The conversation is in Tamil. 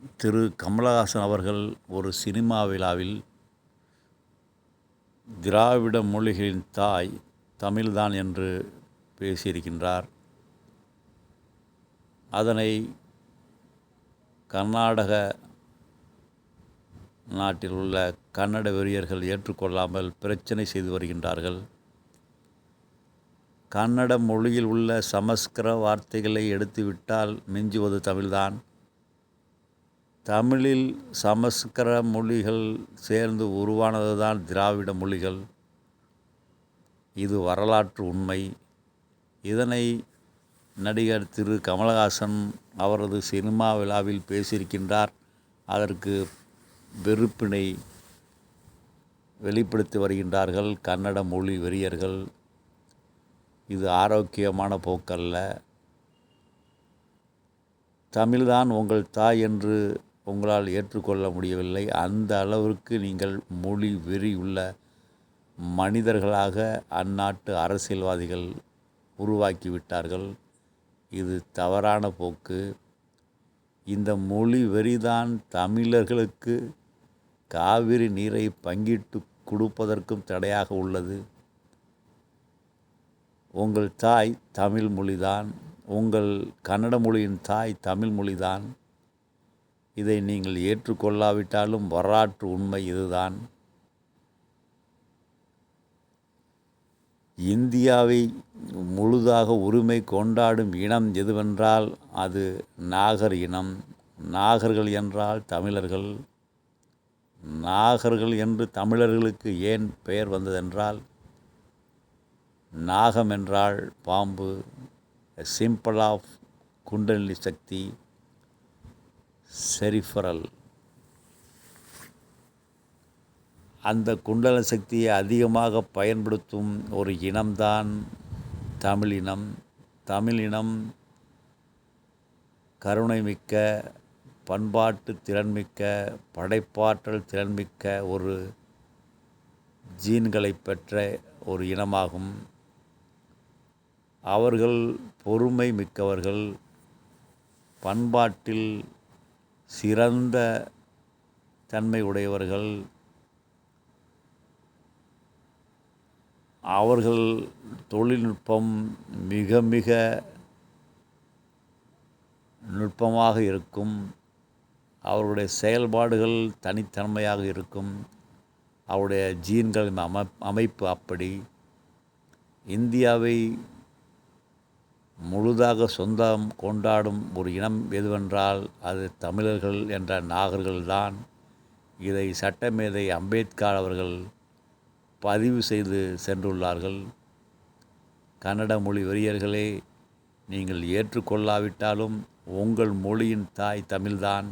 திரு கமலஹாசன் அவர்கள் ஒரு சினிமா விழாவில் திராவிட மொழிகளின் தாய் தமிழ்தான் என்று பேசியிருக்கின்றார். அதனை கர்நாடக நாட்டில் உள்ள கன்னட வெறியர்கள் ஏற்றுக்கொள்ளாமல் பிரச்சனை செய்து வருகின்றார்கள். கன்னட மொழியில் உள்ள சமஸ்கிர வார்த்தைகளை எடுத்துவிட்டால் மிஞ்சுவது தமிழ்தான். தமிழில் சமஸ்கிர மொழிகள் சேர்ந்து உருவானது தான் திராவிட மொழிகள். இது வரலாற்று உண்மை. இதனை நடிகர் திரு கமலஹாசன் அவரது சினிமா விழாவில் பேசியிருக்கின்றார். அதற்கு வெறுப்பினை வெளிப்படுத்தி வருகின்றார்கள். கன்னட மொழி வெறியர்கள். இது ஆரோக்கியமான போக்கல்ல. தமிழ்தான் உங்கள் தாய் என்று உங்களால் ஏற்றுக்கொள்ள முடியவில்லை. அந்த அளவிற்கு நீங்கள் மொழி வெறி உள்ள மனிதர்களாக அந்நாட்டு அரசியல்வாதிகள் உருவாக்கி விட்டார்கள் இது தவறான போக்கு. இந்த மொழி வெறிதான் தமிழர்களுக்கு காவிரி நீரை பங்கிட்டு கொடுப்பதற்கும் தடையாக உள்ளது. உங்கள் தாய் தமிழ் மொழிதான். உங்கள் கன்னட மொழியின் தாய் தமிழ் மொழிதான். இதை நீங்கள் ஏற்றுக்கொள்ளாவிட்டாலும் வரலாற்று உண்மை இதுதான். இந்தியாவை முழுதாக உரிமை கொண்டாடும் இனம் எதுவென்றால் அது நாகர் இனம். நாகர்கள் என்றால் தமிழர்கள். நாகர்கள் என்று தமிழர்களுக்கு ஏன் பெயர் வந்ததென்றால் நாகம் என்றால் பாம்பு சிம்பிள் ஆஃப் குண்டலினி சக்தி செரிஃபரல். அந்த குண்டல சக்தியை அதிகமாக பயன்படுத்தும் ஒரு இனம்தான் தமிழினம் தமிழினம் கருணை மிக்க பண்பாட்டு திறன்மிக்க படைப்பாற்றல் திறன்மிக்க ஒரு ஜீன்களை பெற்ற ஒரு இனமாகும். அவர்கள் பொறுமை மிக்கவர்கள். பண்பாட்டில் சிறந்த தன்மை உடையவர்கள் அவர்கள் தொழில்நுட்பம் மிக மிக நுட்பமாக இருக்கும். அவருடைய செயல்பாடுகள் தனித்தன்மையாக இருக்கும். அவருடைய ஜீன்களின் அம அமைப்பு அப்படி. இந்தியாவை முழுதாக சொந்தம் கொண்டாடும் ஒரு இனம் எதுவென்றால் அது தமிழர்கள் என்ற நாகர்கள்தான். இதை சட்டமேதை அம்பேத்கர் அவர்கள் பதிவு செய்து சென்றுள்ளார்கள். கன்னட மொழி வெறியர்களே நீங்கள் ஏற்றுக்கொள்ளாவிட்டாலும் உங்கள் மொழியின் தாய் தமிழ்தான்.